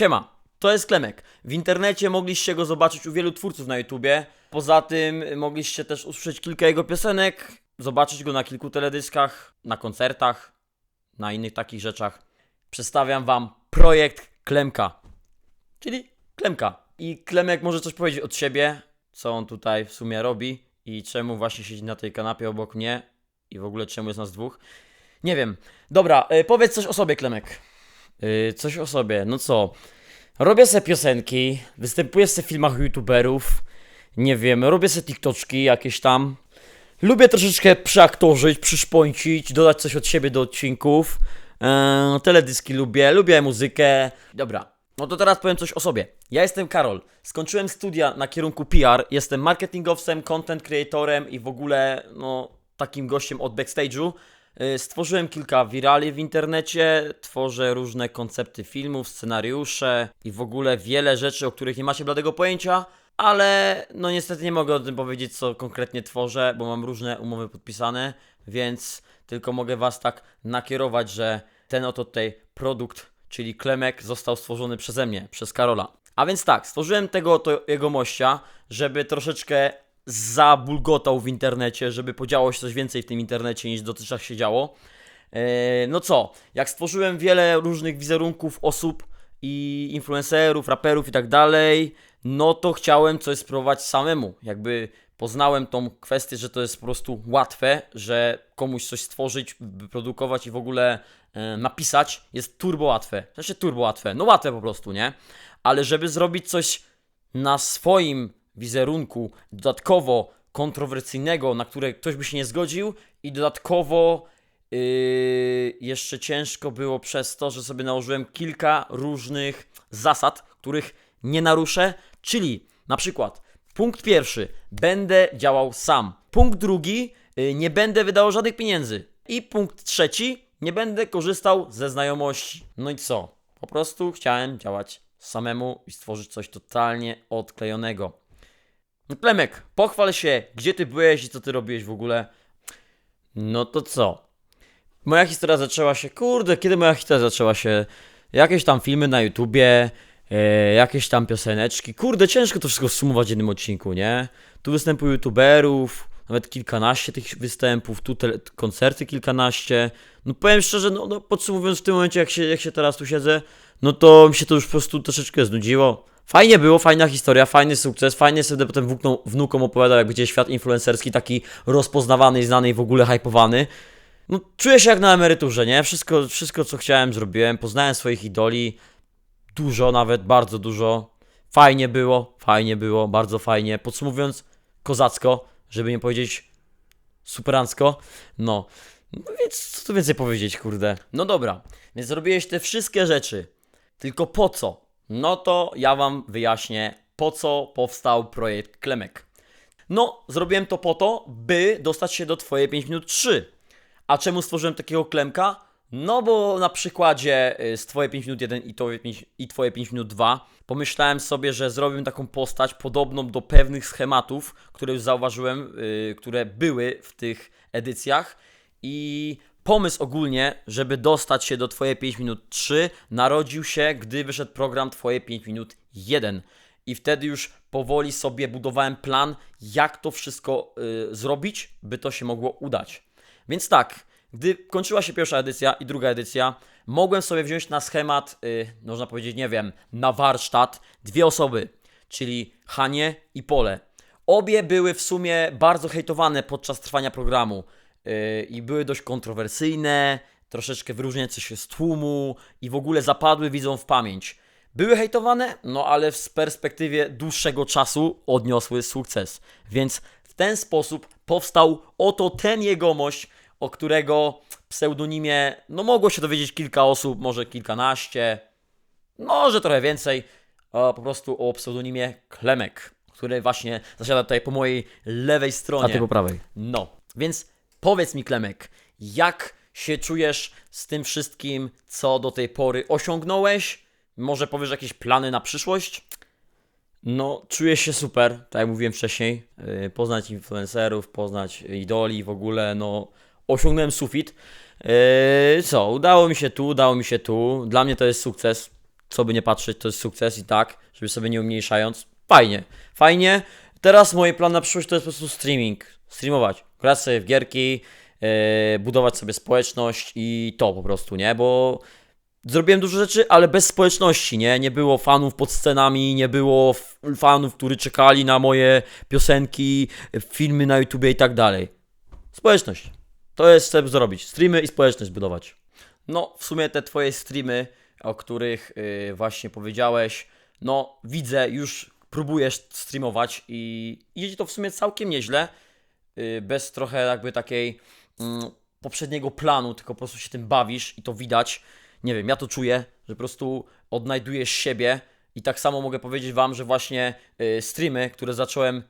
Siema, to jest Klemek. W internecie mogliście go zobaczyć u wielu twórców na YouTubie. Poza tym mogliście też usłyszeć kilka jego piosenek, zobaczyć go na kilku teledyskach, na koncertach, na innych takich rzeczach. Przedstawiam wam projekt Klemka, czyli Klemka. I Klemek może coś powiedzieć od siebie, co on tutaj w sumie robi i czemu właśnie siedzi na tej kanapie obok mnie i w ogóle czemu jest nas dwóch. Nie wiem. Dobra, y, powiedz coś o sobie, Klemek. Y, coś o sobie, no co? Robię se piosenki, występuję se w filmach youtuberów, nie wiem, robię se tiktoczki jakieś tam. Lubię troszeczkę przeaktorzyć, przyszpońcić, dodać coś od siebie do odcinków. Eee, teledyski lubię, lubię muzykę. Dobra, no to teraz powiem coś o sobie. Ja jestem Karol. Skończyłem studia na kierunku PR. Jestem marketingowcem, content creatorem i w ogóle, no, takim gościem od backstage'u. Yy, Stworzyłem kilka wirali w internecie, tworzę różne koncepty filmów, scenariusze i w ogóle wiele rzeczy, o których nie macie bladego pojęcia, ale no niestety nie mogę o tym powiedzieć, co konkretnie tworzę, bo mam różne umowy podpisane, więc tylko mogę Was tak nakierować, że ten oto tutaj produkt, czyli Klemek, został stworzony przeze mnie, przez Karola. A więc tak, stworzyłem tego oto jego mościa, żeby troszeczkę zabulgotał w internecie, żeby podziało się coś więcej w tym internecie niż dotychczas się działo. Eee, No co, jak stworzyłem wiele różnych wizerunków osób i influencerów, raperów i tak dalej, no to chciałem coś spróbować samemu. Jakby poznałem tą kwestię, że to jest po prostu łatwe, że komuś coś stworzyć, wyprodukować i w ogóle e, napisać jest turbo łatwe. Sensie turbo łatwe, no łatwe po prostu, nie? Ale żeby zrobić coś na swoim wizerunku dodatkowo kontrowersyjnego, na które ktoś by się nie zgodził i dodatkowo Yy, jeszcze ciężko było przez to, że sobie nałożyłem kilka różnych zasad, których nie naruszę, czyli na przykład punkt pierwszy, będę działał sam. Punkt drugi, yy, nie będę wydawał żadnych pieniędzy. I punkt trzeci, nie będę korzystał ze znajomości. No i co? Po prostu chciałem działać samemu i stworzyć coś totalnie odklejonego. Klemek, pochwal się, gdzie ty byłeś i co ty robiłeś w ogóle. No to co? Moja historia zaczęła się, kurde, kiedy moja historia zaczęła się? Jakieś tam filmy na YouTubie, e, jakieś tam pioseneczki. Kurde, ciężko to wszystko sumować w jednym odcinku, nie? Tu występy youtuberów, nawet kilkanaście tych występów, tu tele, koncerty kilkanaście. No powiem szczerze, no, no podsumowując w tym momencie, jak się, jak się teraz tu siedzę, no to mi się to już po prostu troszeczkę znudziło. Fajnie było, fajna historia, fajny sukces, fajnie sobie potem wnukom, wnukom opowiadał, jak będzie świat influencerski taki rozpoznawany znany i w ogóle hypowany. No, czuję się jak na emeryturze, nie? Wszystko, wszystko co chciałem, zrobiłem. Poznałem swoich idoli. Dużo nawet, bardzo dużo. Fajnie było, fajnie było, bardzo fajnie. Podsumowując, kozacko, żeby nie powiedzieć superancko. No. no więc co tu więcej powiedzieć, kurde. No dobra, więc zrobiłeś te wszystkie rzeczy. Tylko po co? No to ja wam wyjaśnię, po co powstał projekt Klemek. No, zrobiłem to po to, by dostać się do Twoje 5 minut 3. A czemu stworzyłem takiego klemka? No bo na przykładzie y, z Twoje 5 minut 1 i Twoje 5, i twoje 5 minut 2 pomyślałem sobie, że zrobię taką postać podobną do pewnych schematów, które już zauważyłem, yy, które były w tych edycjach i pomysł ogólnie, żeby dostać się do Twoje 5 minut 3 narodził się, gdy wyszedł program Twoje 5 minut 1 i wtedy już powoli sobie budowałem plan, jak to wszystko y, zrobić, by to się mogło udać. Więc tak, gdy kończyła się pierwsza edycja i druga edycja, mogłem sobie wziąć na schemat, y, można powiedzieć, nie wiem, na warsztat dwie osoby, czyli Hanie i Pole. Obie były w sumie bardzo hejtowane podczas trwania programu i były dość kontrowersyjne, troszeczkę wyróżniające się z tłumu i w ogóle zapadły widzą w pamięć. Były hejtowane, no ale w perspektywie dłuższego czasu odniosły sukces. Więc w ten sposób powstał oto ten jegomość, o którego pseudonimie, no mogło się dowiedzieć kilka osób, może kilkanaście, może trochę więcej, a po prostu o pseudonimie Klemek, który właśnie zasiada tutaj po mojej lewej stronie. A ty po prawej. No, więc powiedz mi, Klemek, jak się czujesz z tym wszystkim, co do tej pory osiągnąłeś? Może powiesz jakieś plany na przyszłość? No, czuję się super, tak jak mówiłem wcześniej. Yy, poznać influencerów, poznać idoli, w ogóle, no, osiągnąłem sufit. Yy, co, udało mi się tu, udało mi się tu. Dla mnie to jest sukces. co by nie patrzeć, to jest sukces i tak, żeby sobie nie umniejszając. Fajnie, fajnie. Teraz moje plan na przyszłość to jest po prostu streaming. Streamować, grać sobie w gierki, yy, budować sobie społeczność i to po prostu, nie? Bo zrobiłem dużo rzeczy, ale bez społeczności, nie? Nie było fanów pod scenami, nie było fanów, którzy czekali na moje piosenki, filmy na YouTubie i tak dalej. Społeczność. To jest chcę zrobić. Streamy i społeczność budować. No, w sumie te twoje streamy, o których yy, właśnie powiedziałeś, no widzę, już próbujesz streamować i ci to w sumie całkiem nieźle, yy, bez trochę jakby takiej mm, poprzedniego planu, tylko po prostu się tym bawisz i to widać. Nie wiem, ja to czuję, że po prostu odnajdujesz siebie i tak samo mogę powiedzieć wam, że właśnie yy, streamy, które zacząłem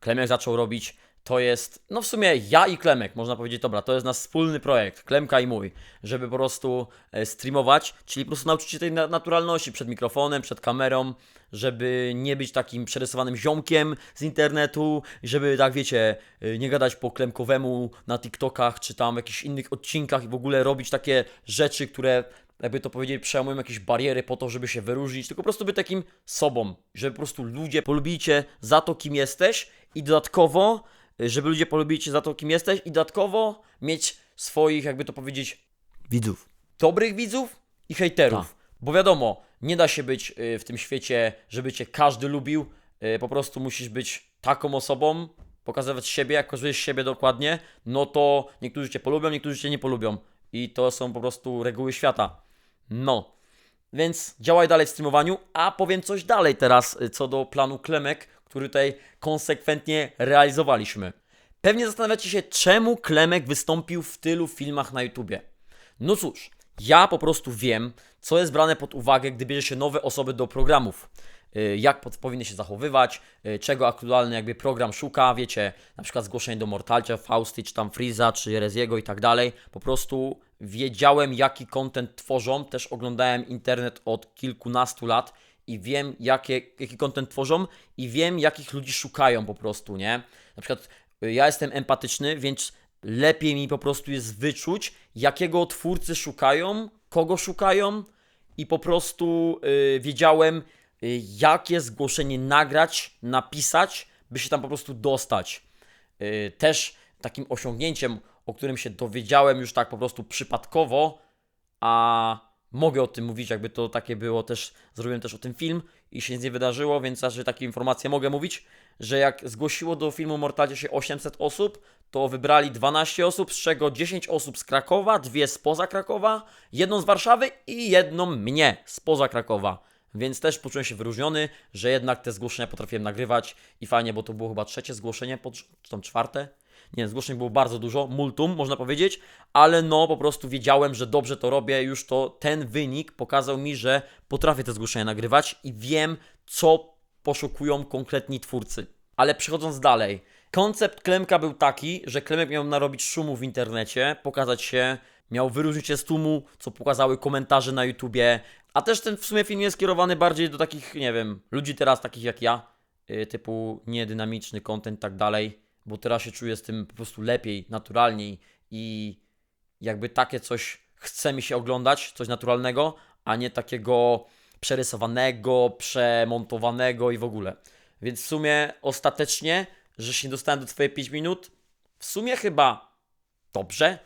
Klemek zaczął robić, to jest, no w sumie ja i Klemek, można powiedzieć, dobra, to jest nasz wspólny projekt, Klemka i mój, żeby po prostu e, streamować, czyli po prostu nauczyć się tej na- naturalności przed mikrofonem, przed kamerą, żeby nie być takim przerysowanym ziomkiem z internetu, żeby tak wiecie, e, nie gadać po klemkowemu na TikTokach, czy tam jakichś innych odcinkach i w ogóle robić takie rzeczy, które jakby to powiedzieli, przełamują jakieś bariery po to, żeby się wyróżnić, tylko po prostu być takim sobą, żeby po prostu ludzie polubili cię za to, kim jesteś i dodatkowo, żeby ludzie polubili cię za to, kim jesteś i dodatkowo mieć swoich, jakby to powiedzieć, widzów. Dobrych widzów i hejterów. Bo wiadomo, nie da się być y, w tym świecie, żeby cię każdy lubił, y, po prostu musisz być taką osobą, pokazywać siebie, jak pokazujesz siebie dokładnie, no to niektórzy cię polubią, niektórzy cię nie polubią. I to są po prostu reguły świata. No. Więc działaj dalej w streamowaniu, a powiem coś dalej teraz y, co do planu Klemek, który tutaj konsekwentnie realizowaliśmy. Pewnie zastanawiacie się, czemu Klemek wystąpił w tylu filmach na YouTubie. No cóż, ja po prostu wiem, co jest brane pod uwagę, gdy bierze się nowe osoby do programów. Y, Jak pod, powinny się zachowywać, y, czego aktualny jakby program szuka, wiecie, na przykład zgłoszenie do Mortalcia, Fausty, czy tam Freeza, czy Jereziego i tak dalej. Po prostu wiedziałem, jaki content tworzą, też oglądałem internet od kilkunastu lat i wiem, jakie, jaki content tworzą i wiem, jakich ludzi szukają po prostu, nie? Na przykład y, ja jestem empatyczny, więc lepiej mi po prostu jest wyczuć, jakiego twórcy szukają, kogo szukają i po prostu y, wiedziałem, y, jakie zgłoszenie nagrać, napisać, by się tam po prostu dostać. Też takim osiągnięciem, o którym się dowiedziałem już tak po prostu przypadkowo, a mogę o tym mówić, jakby to takie było też, zrobiłem też o tym film i się nic nie wydarzyło, więc raczej takie informacje mogę mówić, że jak zgłosiło do filmu Mortalcie się 800 osób, to wybrali 12 osób, z czego 10 osób z Krakowa, dwie spoza Krakowa, jedną z Warszawy i jedną mnie spoza Krakowa. Więc też poczułem się wyróżniony, że jednak te zgłoszenia potrafiłem nagrywać i fajnie, bo to było chyba trzecie zgłoszenie, czy tam czwarte. Nie, zgłoszeń było bardzo dużo, multum można powiedzieć, ale no po prostu wiedziałem, że dobrze to robię, już to ten wynik pokazał mi, że potrafię te zgłoszenia nagrywać i wiem, co poszukują konkretni twórcy. Ale przechodząc dalej, koncept Klemka był taki, że Klemek miał narobić szumu w internecie, pokazać się, miał wyróżnić się z tłumu, co pokazały komentarze na YouTubie, a też ten w sumie film jest skierowany bardziej do takich, nie wiem, ludzi teraz takich jak ja, yy, typu niedynamiczny content i tak dalej, bo teraz się czuję z tym po prostu lepiej, naturalniej i jakby takie coś chce mi się oglądać, coś naturalnego, a nie takiego przerysowanego, przemontowanego i w ogóle. Więc w sumie ostatecznie, że się dostałem do Twoje 5 minut, w sumie chyba dobrze.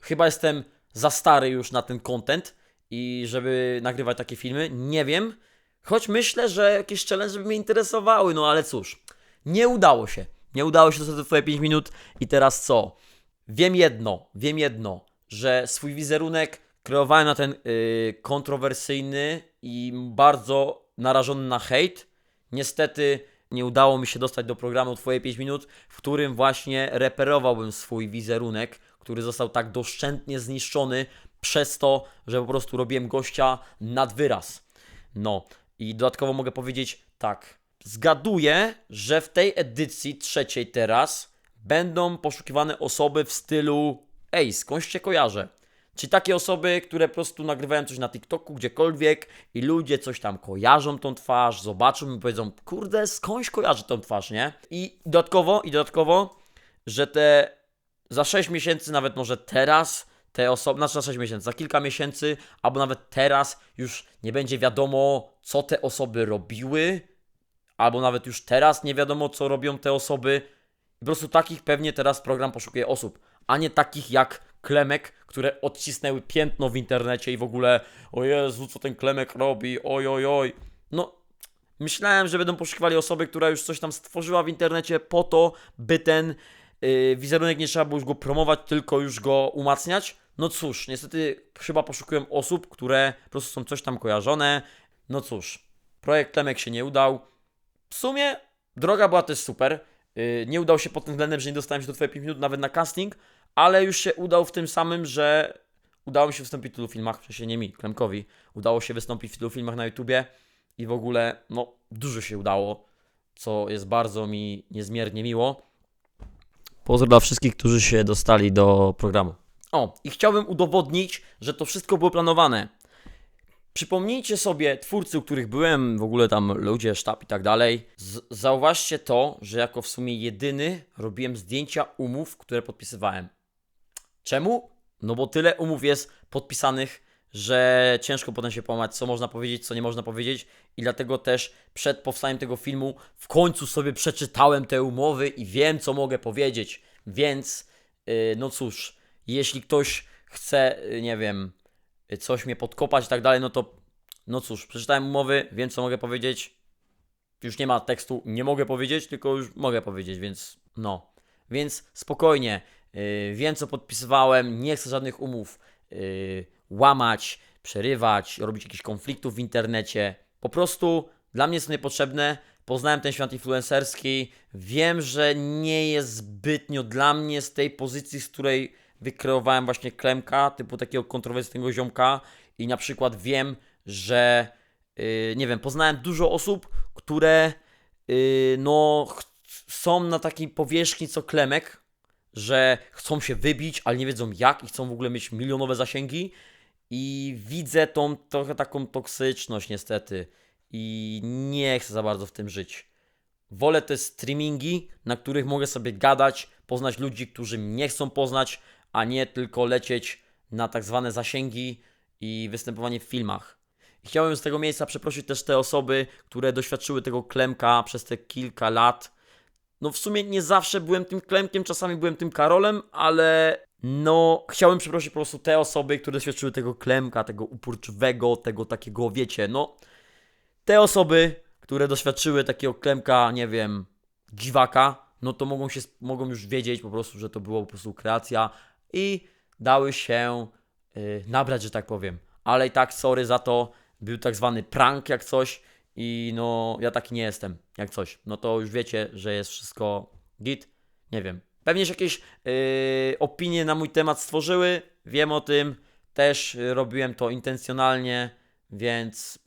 Chyba jestem za stary już na ten content i żeby nagrywać takie filmy. Nie wiem. Choć myślę, że jakieś challenge by mnie interesowały, no ale cóż. Nie udało się. Nie udało się dostać do Twoje 5 minut i teraz co? Wiem jedno, wiem jedno, że swój wizerunek kreowałem na ten yy, kontrowersyjny i bardzo narażony na hejt. Niestety nie udało mi się dostać do programu Twoje 5 minut, w którym właśnie reperowałbym swój wizerunek, który został tak doszczętnie zniszczony przez to, że po prostu robiłem gościa nad wyraz. No i dodatkowo mogę powiedzieć tak. Zgaduję, że w tej edycji trzeciej teraz będą poszukiwane osoby w stylu ej, skądś cię kojarzę. Czy takie osoby, które po prostu nagrywają coś na TikToku, gdziekolwiek i ludzie coś tam kojarzą tą twarz, zobaczą i powiedzą, kurde, skądś kojarzy tą twarz, nie? I dodatkowo, i dodatkowo, że te za 6 miesięcy, nawet może teraz, te osoby, znaczy na 6 miesięcy, za kilka miesięcy, albo nawet teraz już nie będzie wiadomo, co te osoby robiły, albo nawet już teraz nie wiadomo, co robią te osoby. Po prostu takich pewnie teraz program poszukuje osób, a nie takich jak Klemek, które odcisnęły piętno w internecie i w ogóle, o Jezu, co ten Klemek robi, oj, oj, oj. No, myślałem, że będą poszukiwali osoby, która już coś tam stworzyła w internecie po to, by ten yy, wizerunek nie trzeba było już go promować, tylko już go umacniać. No cóż, niestety chyba poszukują osób, które po prostu są coś tam kojarzone. No cóż, projekt Klemek się nie udał. W sumie droga była też super. Yy, nie udał się pod tym względem, że nie dostałem się do Twoje 5 minut nawet na casting, ale już się udał w tym samym, że udało mi się wystąpić w tylu filmach, sensie nie mi, Klemkowi. Udało się wystąpić w tylu filmach na YouTubie i w ogóle, no, dużo się udało, co jest bardzo mi niezmiernie miło. Pozdro dla wszystkich, którzy się dostali do programu. O, i chciałbym udowodnić, że to wszystko było planowane. Przypomnijcie sobie twórcy, u których byłem, w ogóle tam ludzie, sztab i tak dalej. Zauważcie to, że jako w sumie jedyny robiłem zdjęcia umów, które podpisywałem. Czemu? No bo tyle umów jest podpisanych, że ciężko potem się połamać, co można powiedzieć, co nie można powiedzieć. I dlatego też przed powstaniem tego filmu w końcu sobie przeczytałem te umowy i wiem, co mogę powiedzieć. Więc, yy, no cóż, jeśli ktoś chce, yy, nie wiem, coś mnie podkopać i tak dalej, no to, no cóż, przeczytałem umowy, wiem, co mogę powiedzieć. Już nie ma tekstu, nie mogę powiedzieć, tylko już mogę powiedzieć, więc no. Więc spokojnie, yy, wiem, co podpisywałem, nie chcę żadnych umów yy, łamać, przerywać, robić jakichś konfliktów w internecie. Po prostu dla mnie są niepotrzebne. Poznałem ten świat influencerski. Wiem, że nie jest zbytnio dla mnie z tej pozycji, z której wykreowałem właśnie Klemka, typu takiego kontrowersyjnego ziomka. I na przykład wiem, że yy, nie wiem, poznałem dużo osób, które yy, no są na takiej powierzchni co Klemek, że chcą się wybić, ale nie wiedzą jak i chcą w ogóle mieć milionowe zasięgi. I widzę tą trochę taką toksyczność niestety. I nie chcę za bardzo w tym żyć. Wolę te streamingi, na których mogę sobie gadać, poznać ludzi, którzy mnie chcą poznać, a nie tylko lecieć na tak zwane zasięgi i występowanie w filmach. I Chciałem z tego miejsca przeprosić też te osoby, które doświadczyły tego klemka przez te kilka lat. No w sumie nie zawsze byłem tym klemkiem, czasami byłem tym Karolem, ale no chciałem przeprosić po prostu te osoby, które doświadczyły tego klemka, tego uporczywego, tego takiego, wiecie, no te osoby, które doświadczyły takiego klemka, nie wiem, dziwaka, no to mogą się, mogą już wiedzieć po prostu, że to była po prostu kreacja i dały się y, nabrać, że tak powiem. Ale i tak, sorry za to, był tak zwany prank jak coś i no, ja taki nie jestem, jak coś. No to już wiecie, że jest wszystko git, nie wiem. Pewnie się jakieś y, opinie na mój temat stworzyły, wiem o tym, też robiłem to intencjonalnie, więc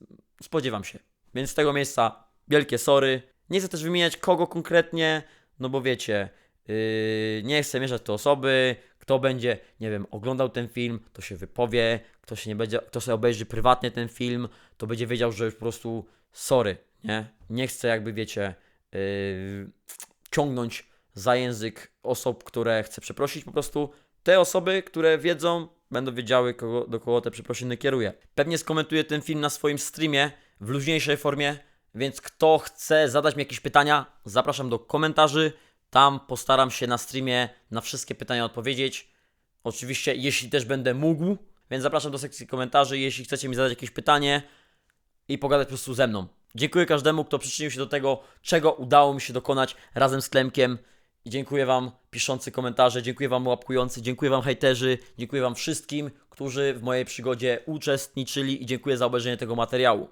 spodziewam się. Więc z tego miejsca wielkie sorry. Nie chcę też wymieniać kogo konkretnie, no bo wiecie, yy, nie chcę mieszać te osoby. Kto będzie, nie wiem, oglądał ten film, to się wypowie. Kto się nie będzie, kto sobie obejrzy prywatnie ten film, to będzie wiedział, że już po prostu sorry, nie? Nie chcę jakby, wiecie, yy, ciągnąć za język osób, które chcę przeprosić. Po prostu te osoby, które wiedzą, będą wiedziały, kogo, do kogo te przeprosiny kieruję. Pewnie skomentuję ten film na swoim streamie w luźniejszej formie, więc kto chce zadać mi jakieś pytania, zapraszam do komentarzy. Tam postaram się na streamie na wszystkie pytania odpowiedzieć. Oczywiście, jeśli też będę mógł, więc zapraszam do sekcji komentarzy, jeśli chcecie mi zadać jakieś pytanie i pogadać po prostu ze mną. Dziękuję każdemu, kto przyczynił się do tego, czego udało mi się dokonać razem z Klemkiem. I dziękuję Wam piszący komentarze, dziękuję Wam łapkujący, dziękuję Wam hejterzy, dziękuję Wam wszystkim, którzy w mojej przygodzie uczestniczyli i dziękuję za obejrzenie tego materiału.